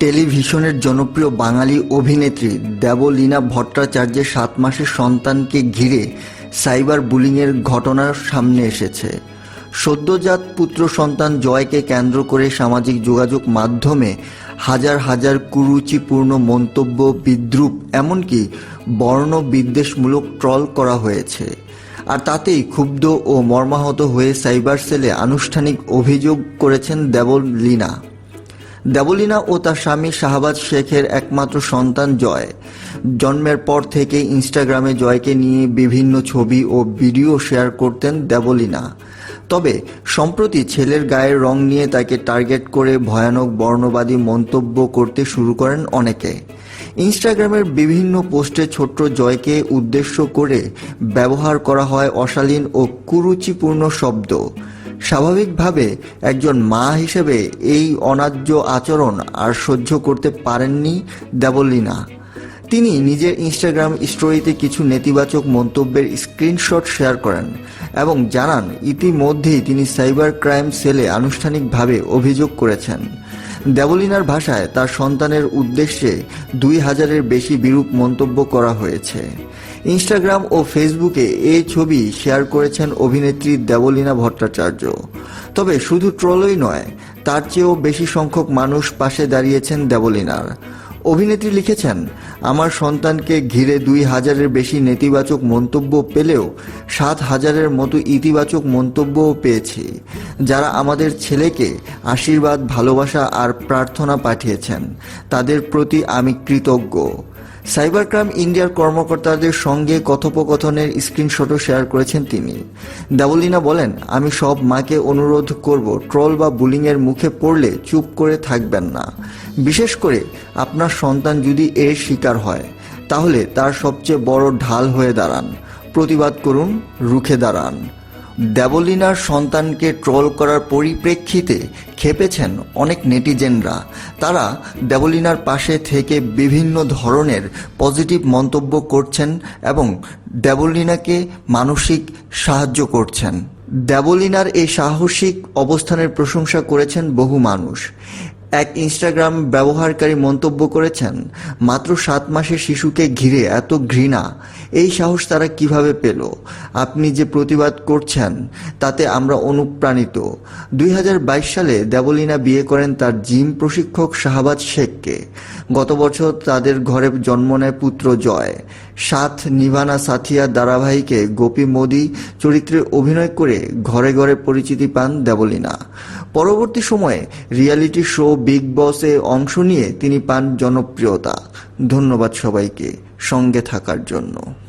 টেলিভিশনের জনপ্রিয় বাঙালি অভিনেত্রী দেবলীনা ভট্টাচার্যের সাত মাসের সন্তানকে ঘিরে সাইবার বুলিংয়ের ঘটনা সামনে এসেছে। সদ্যজাত পুত্র সন্তান জয়কে কেন্দ্র করে সামাজিক যোগাযোগ মাধ্যমে হাজার হাজার কুরুচিপূর্ণ মন্তব্য, বিদ্রুপ, এমনকি বর্ণ বিদ্বেষমূলক ট্রল করা হয়েছে। আর তাতেই ক্ষুব্ধ ও মর্মাহত হয়ে সাইবার সেলে আনুষ্ঠানিক অভিযোগ করেছেন দেবলীনা। দেবলীনা ও তার স্বামী শাহবাজ শেখের একমাত্র সন্তান জয়। জন্মের পর থেকে ইনস্টাগ্রামে জয়কে নিয়ে বিভিন্ন ছবি ও ভিডিও শেয়ার করতেন দেবলীনা। তবে, সম্প্রতি ছেলের গায়ের রং নিয়ে তাকে টার্গেট করে ভয়ানক বর্ণবাদী মন্তব্য করতে শুরু করেন অনেকে। ইনস্টাগ্রামের বিভিন্ন পোস্টে ছোট্ট জয়কে উদ্দেশ্য করে ব্যবহার করা হয় অশালীন ও কুরুচিপূর্ণ শব্দ। স্বাভাবিকভাবে একজন মা হিসেবে এই অন্যায্য আচরণ আর সহ্য করতে পারেননি দেবলিনা। তিনি নিজের ইনস্টাগ্রাম স্টোরিতে কিছু নেতিবাচক মন্তব্যের স্ক্রিনশট শেয়ার করেন এবং জানান, ইতিমধ্যেই তিনি সাইবার ক্রাইম সেলে আনুষ্ঠানিকভাবে অভিযোগ করেছেন। দেবলীনার ভাষায় তার সন্তানের উদ্দেশ্যে দুই হাজারের বেশি বিরূপ মন্তব্য করা হয়েছে। ইনস্টাগ্রাম ও ফেসবুকে এই ছবি শেয়ার করেছেন অভিনেত্রী দেবলীনা ভট্টাচার্য। তবে শুধু ট্রলই নয়, তার চেয়েও বেশি সংখ্যক মানুষ পাশে দাঁড়িয়েছেন দেবলীনার। অভিনেত্রী লিখেছেন, আমার সন্তানকে ঘিরে দুই হাজারের বেশি নেতিবাচক মন্তব্য পেলেও সাত হাজারের মতো ইতিবাচক মন্তব্যও পেয়েছি। যারা আমাদের ছেলেকে আশীর্বাদ, ভালোবাসা আর প্রার্থনা পাঠিয়েছেন, তাদের প্রতি আমি কৃতজ্ঞ। সাইবার ক্রাইম ইন্ডিয়ার কর্মকর্তাদের সঙ্গে কথোপকথনের স্ক্রিনশটও শেয়ার করেছেন তিনি। দেবলীনা বলেন, আমি সব মাকে অনুরোধ করব, ট্রল বা বুলিংয়ের মুখে পড়লে চুপ করে থাকবেন না। বিশেষ করে আপনার সন্তান যদি এর শিকার হয়, তাহলে তার সবচেয়ে বড় ঢাল হয়ে দাঁড়ান। প্রতিবাদ করুন, রুখে দাঁড়ান। দেবলীনার সন্তানকে ট্রল করার পরিপ্রেক্ষিতে খেপেছেন অনেক নেটিজেনরা। তারা দেবলীনার পাশে থেকে বিভিন্ন ধরনের পজিটিভ মন্তব্য করছেন এবং দেবলীনাকে মানসিক সাহায্য করছেন। দেবলীনার এই সাহসিক অবস্থানের প্রশংসা করেছেন বহু মানুষ। এক ইনস্টাগ্রাম ব্যবহারকারী মন্তব্য করেছেন, মাত্র সাত মাসের শিশুকে ঘিরে এত ঘৃণা। এই সাহস তারা কীভাবে পেল? আপনি যে প্রতিবাদ করছেন, তাতে আমরা অনুপ্রাণিত। দুই হাজার বাইশ সালে দেবলিনা বিয়ে করেন তার জিম প্রশিক্ষক শাহবাজ শেখকে। গত বছর তাদের ঘরে জন্ম নেয় পুত্র জয়। সাত নিভানা সাথিয়া ধারাবাহিকে গোপী মোদি চরিত্রে অভিনয় করে ঘরে ঘরে পরিচিতি পান দেবলীনা। পরবর্তী সময়ে রিয়ালিটি শো বিগ বসে অংশ নিয়ে তিনি পান জনপ্রিয়তা। ধন্যবাদ সবাইকে সঙ্গে থাকার জন্য।